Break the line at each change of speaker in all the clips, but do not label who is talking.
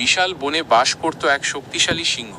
বিশাল বনে বাস করত এক শক্তিশালী সিংহ,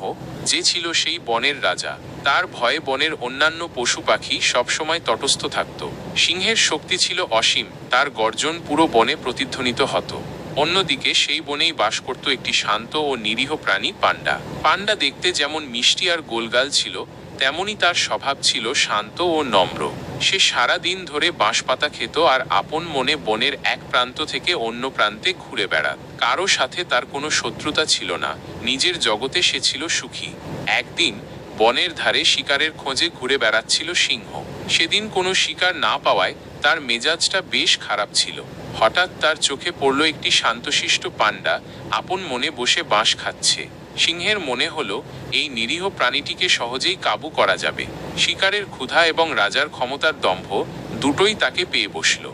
যে ছিল সেই বনের রাজা। তার ভয়ে বনের অন্যান্য পশু পাখি সবসময় তটস্থ থাকত। সিংহের শক্তি ছিল অসীম, তার গর্জন পুরো বনে প্রতিধ্বনিত হতো। অন্যদিকে সেই বনেই বাস করত একটি শান্ত ও নিরীহ প্রাণী পান্ডা। পান্ডা দেখতে যেমন মিষ্টি আর গোলগাল ছিল তেমনি তার স্বভাব ছিল শান্ত ও নম্র। সে সারা দিন ধরে বাঁশপাতা খেত আর আপন মনে বনের এক প্রান্ত থেকে অন্য প্রান্তে ঘুরে বেড়াত। কারও সাথে তার কোনো শত্রুতা ছিল না। নিজের জগতে সে ছিল সুখী। একদিন বনের ধারে শিকারের খোঁজে ঘুরে বেড়াচ্ছিল সিংহ। সেদিন কোনো শিকার না পাওয়ায় তার মেজাজটা বেশ খারাপ ছিল। হঠাৎ তার চোখে পড়ল একটি শান্তশিষ্ট পান্ডা। আপন মনে বসে বাঁশ খাচ্ছে। সিংহের মনে হলো, এই নিরীহ প্রাণীটিকে সহজেই কাবু করা যাবে। শিকারের ক্ষুধা এবং রাজার ক্ষমতার দম্ভ দুটোই তাকে পেয়ে বসল।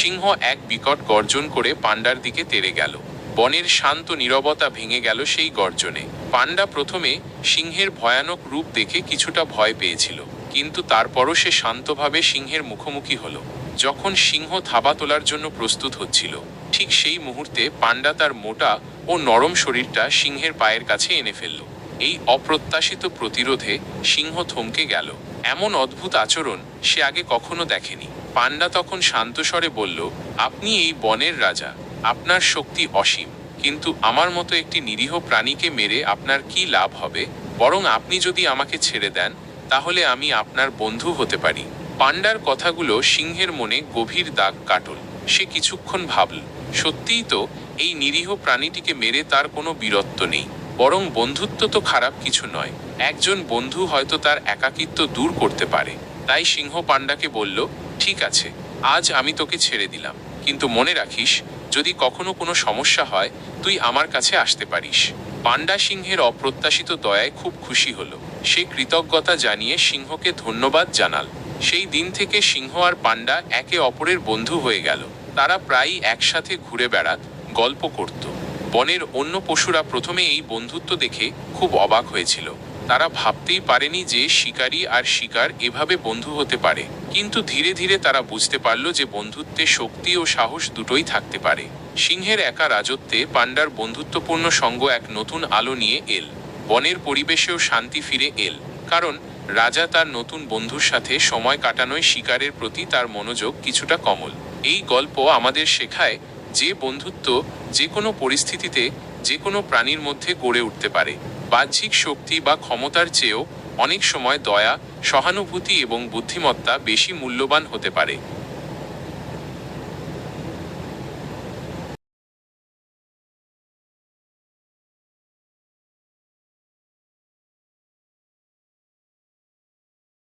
সিংহ এক বিকট গর্জন করে পান্ডার দিকে তেড়ে গেল। বনের শান্ত নীরবতা ভেঙে গেল সেই গর্জনে। পাণ্ডা প্রথমে সিংহের ভয়ানক রূপ দেখে কিছুটা ভয় পেয়েছিল, কিন্তু তারপরও সে শান্তভাবে সিংহের মুখোমুখি হলো। যখন সিংহ থাবা তোলার জন্য প্রস্তুত হচ্ছিল, ঠিক সেই মুহূর্তে পাণ্ডা তার মোটা ও নরম শরীরটা সিংহের পায়ের কাছে এনে ফেলল। এই অপ্রত্যাশিত প্রতিরোধে সিংহ থমকে গেল। এমন অদ্ভুত আচরণ সে আগে কখনো দেখেনি। পান্ডা তখন শান্ত স্বরে বলল, আপনি এই বনের রাজা। আপনার শক্তি অসীম। কিন্তু আমার মতো একটি নিরীহ প্রাণীকে মেরে আপনার কি লাভ হবে? বরং আপনি যদি আমাকে ছেড়ে দেন, তাহলে আমি আপনার বন্ধু হতে পারি। পান্ডার কথাগুলো সিংহের মনে গভীর দাগ কাটল। সে কিছুক্ষণ ভাবল, সত্যিই তো এই নিরীহ প্রাণীটিকে মেরে তার কোনো বীরত্ব নেই। বরং বন্ধুত্ব তো খারাপ কিছু নয়। একজন বন্ধু হয়তো তার একাকিত্ব দূর করতে পারে। তাই সিংহ পাণ্ডাকে বলল, ঠিক আছে, আজ আমি তোকে ছেড়ে দিলাম। কিন্তু মনে রাখিস, যদি কখনো কোনো সমস্যা হয়, তুই আমার কাছে আসতে পারিস। পান্ডা সিংহের অপ্রত্যাশিত দয়ায় খুব খুশি হলো। সে কৃতজ্ঞতা জানিয়ে সিংহকে ধন্যবাদ জানাল। সেই দিন থেকে সিংহ আর পাণ্ডা একে অপরের বন্ধু হয়ে গেল। তারা প্রায়ই একসাথে ঘুরে বেড়াত। গল্প করত। বনের অন্য পশুরা প্রথমে এই বন্ধুত্ব দেখে খুব অবাক হয়েছিল। তারা ভাবতেই পারেনি যে শিকারী আর শিকার এভাবে বন্ধু হতে পারে। কিন্তু ধীরে ধীরে তারা বুঝতে পারল যে বন্ধুত্বে শক্তি ও সাহস দুটোই থাকতে পারে। সিংহের একা রাজত্বে পান্ডার বন্ধুত্বপূর্ণ সঙ্গ এক নতুন আলো নিয়ে এল। বনের পরিবেশেও শান্তি ফিরে এল। কারণ রাজা তার নতুন বন্ধুর সাথে সময় কাটানোয় শিকারের প্রতি তার মনোযোগ কিছুটা কমল। এই গল্প আমাদের শেখায় যে বন্ধুত্ব যে কোনো পরিস্থিতিতে যে কোনো প্রাণীর মধ্যে গড়ে উঠতে পারে। বাহ্যিক শক্তি বা ক্ষমতার চেয়েও অনেক সময় দয়া, সহানুভূতি এবং বুদ্ধিমত্তা বেশি মূল্যবান হতে পারে।